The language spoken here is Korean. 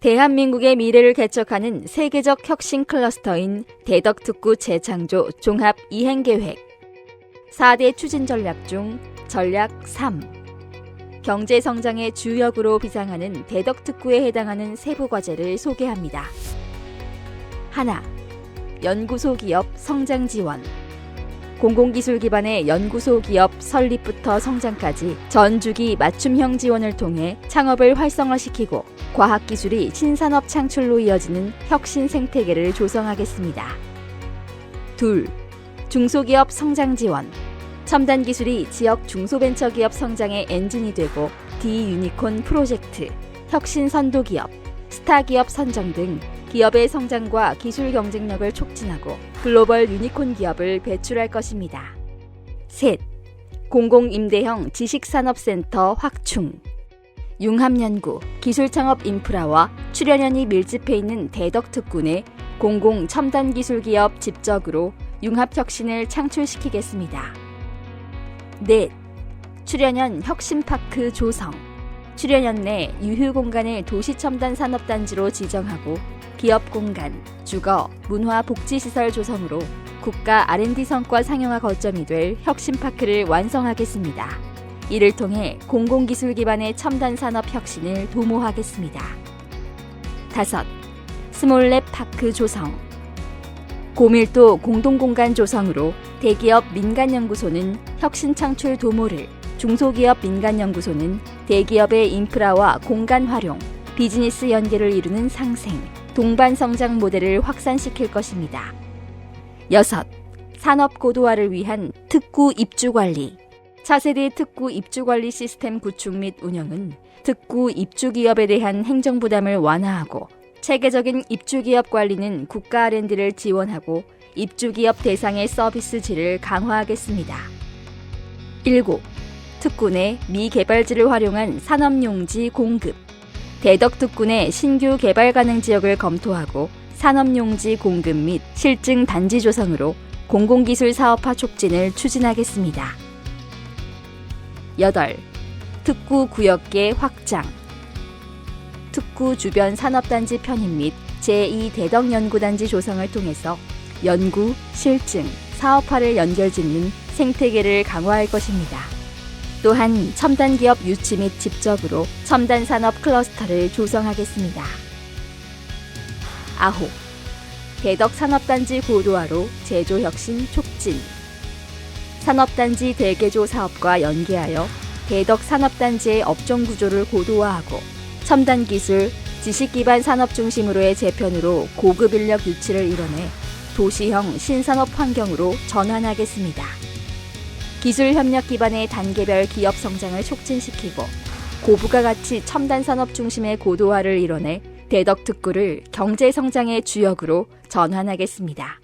대한민국의 미래를 개척하는 세계적 혁신 클러스터인 대덕특구 재창조 종합 이행계획. 4대 추진 전략 중 전략 3 경제 성장의 주역으로 비상하는 대덕특구에 해당하는 세부 과제를 소개합니다. 하나 연구소 기업 성장 지원 공공기술 기반의 연구소 기업 설립부터 성장까지 전주기 맞춤형 지원을 통해 창업을 활성화시키고 과학기술이 신산업 창출로 이어지는 혁신 생태계를 조성하겠습니다. 둘, 중소기업 성장 지원. 첨단 기술이 지역 중소벤처기업 성장의 엔진이 되고 디유니콘 프로젝트, 혁신 선도 기업, 스타 기업 선정 등 기업의 성장과 기술 경쟁력을 촉진하고 글로벌 유니콘 기업을 배출할 것입니다. 셋, 공공임대형 지식산업센터 확충. 융합연구, 기술창업 인프라와 출연연이 밀집해 있는 대덕특군의 공공 첨단 기술 기업 집적으로 융합혁신을 창출시키겠습니다. 넷, 출연연 혁신파크 조성. 출연연 내 유휴 공간을 도시첨단 산업단지로 지정하고 기업 공간, 주거, 문화 복지 시설 조성으로 국가 R&D 성과 상용화 거점이 될 혁신 파크를 완성하겠습니다. 이를 통해 공공기술 기반의 첨단 산업 혁신을 도모하겠습니다. 다섯, 스몰랩 파크 조성. 고밀도 공동공간 조성으로 대기업 민간연구소는 혁신 창출 도모를, 중소기업 민간연구소는 대기업의 인프라와 공간 활용, 비즈니스 연계를 이루는 상생, 동반 성장 모델을 확산시킬 것입니다. 여섯, 산업 고도화를 위한 특구 입주 관리. 차세대 특구 입주 관리 시스템 구축 및 운영은 특구 입주 기업에 대한 행정 부담을 완화하고 체계적인 입주 기업 관리는 국가 R&D를 지원하고 입주 기업 대상의 서비스 질을 강화하겠습니다. 7. 특구 내 미개발지를 활용한 산업용지 공급. 대덕특군의 신규 개발 가능 지역을 검토하고 산업용지 공급 및 실증 단지 조성으로 공공기술 사업화 촉진을 추진하겠습니다. 8. 특구 구역계 확장. 특구 주변 산업단지 편입 및 제2 대덕연구단지 조성을 통해서 연구, 실증, 사업화를 연결짓는 생태계를 강화할 것입니다. 또한 첨단 기업 유치 및 집적으로 첨단 산업 클러스터를 조성하겠습니다. 아홉, 대덕 산업단지 고도화로 제조 혁신 촉진. 산업단지 대개조 사업과 연계하여 대덕 산업단지의 업종 구조를 고도화하고 첨단 기술, 지식 기반 산업 중심으로의 재편으로 고급 인력 유치를 이뤄내 도시형 신산업 환경으로 전환하겠습니다. 기술 협력 기반의 단계별 기업 성장을 촉진시키고 고부가 가치 첨단 산업 중심의 고도화를 이뤄내 대덕 특구를 경제 성장의 주역으로 전환하겠습니다.